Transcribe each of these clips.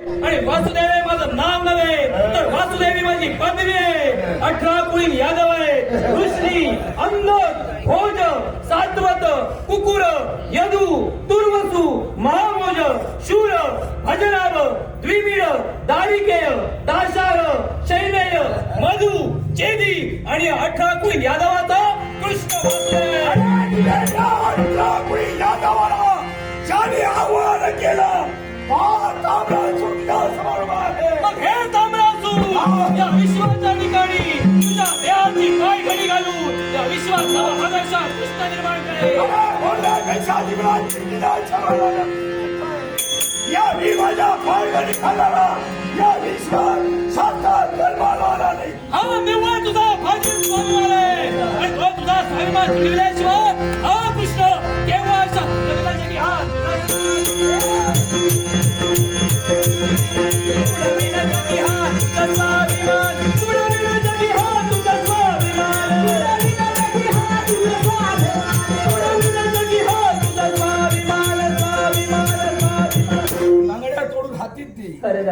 आणि वासुदेव हे माझं नाव नव्हे तर वासुदेवी माझी पदवी आहे. अठरा कुळी यादव आहे. ऋषी अंग भोज सात्वत कुकुर यदू दुर्वसु महामोज शूर भजनाभ द्विवीर दारिकेय दाशार शैलेय मधु चेदी आणि अठरा कुळी यादवाचा कृष्ण या विश्वाच्या ठिकाणी तुझ्या देहाची काय घडी घालू या विश्वाचा हमेशा कृष्ण निर्माण करे बोलण्यापेक्षा जीवनाची निदाच्या मनाला या भीमाच्या पायगणी खाणारा या जन्माला नाही. हा निव्वळ तुझा आणि तो स्वाभिमान जिंकल्याशिवाय ಆಗ್ತಿದ್ದಿ ಕರೆದ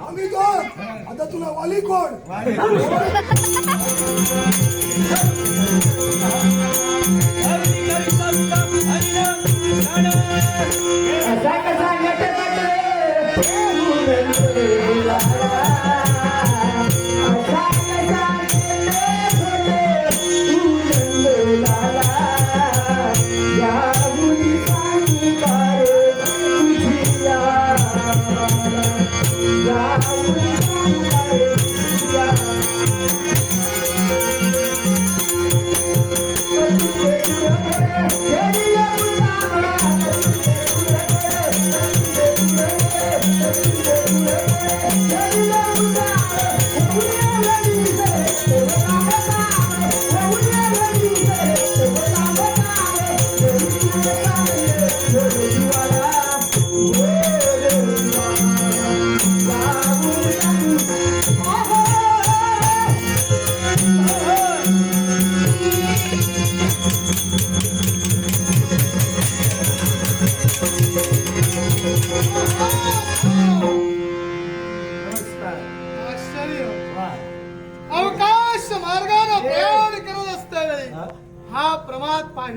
आम्ही कोण आता तुला वाली कोण हरी करिता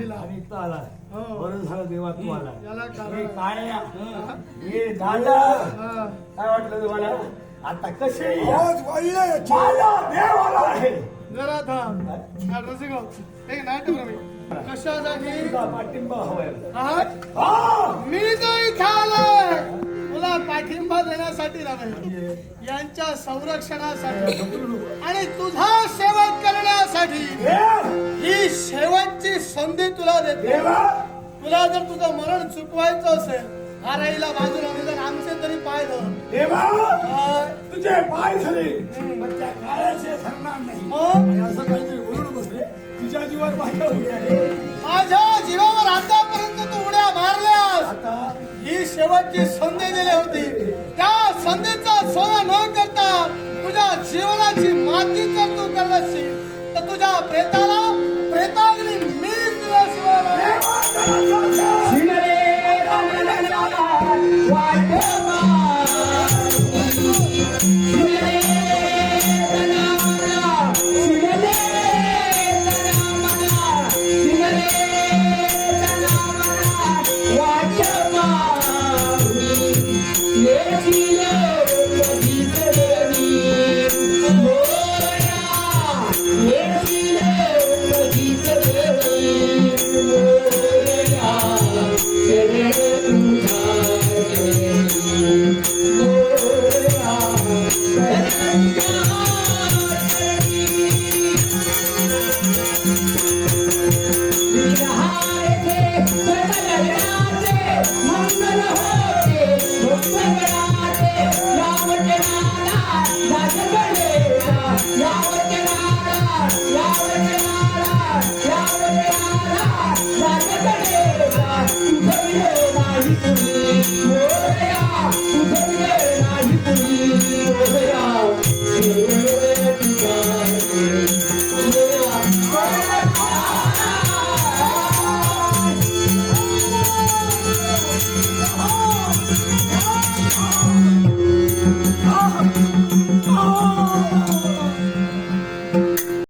आणि आला हो. बरं झालं देवा तू आला याला कारण हे. काय हे. दादा. काय वाटलं तुम्हाला? आता कसे माझा देव आला. एक. कशासाठी? पाठिंबा हवाय मी इथं आलोय तुला पाठिंबा देण्यासाठी नव्हे यांच्या संरक्षणासाठी आणि तुझा सेवक करण्यासाठी ही शेवटची संधी तुला देते. तुला जर तुझं मरण चुकवायचं असेल आराईला बाजूला निदान आमचे तरी पाय तुझे पाय झाले तुझ्या जीवावर माझ्या माझ्या जीवावर आतापर्यंत तू उड्या मारल्यास ही शेवटची संधी दिली होती. त्या संधीचा सोना न करता तुझ्या जीवनाची माती जर तू करत असशील तर तुझ्या प्रेताला 快过来。Yeah.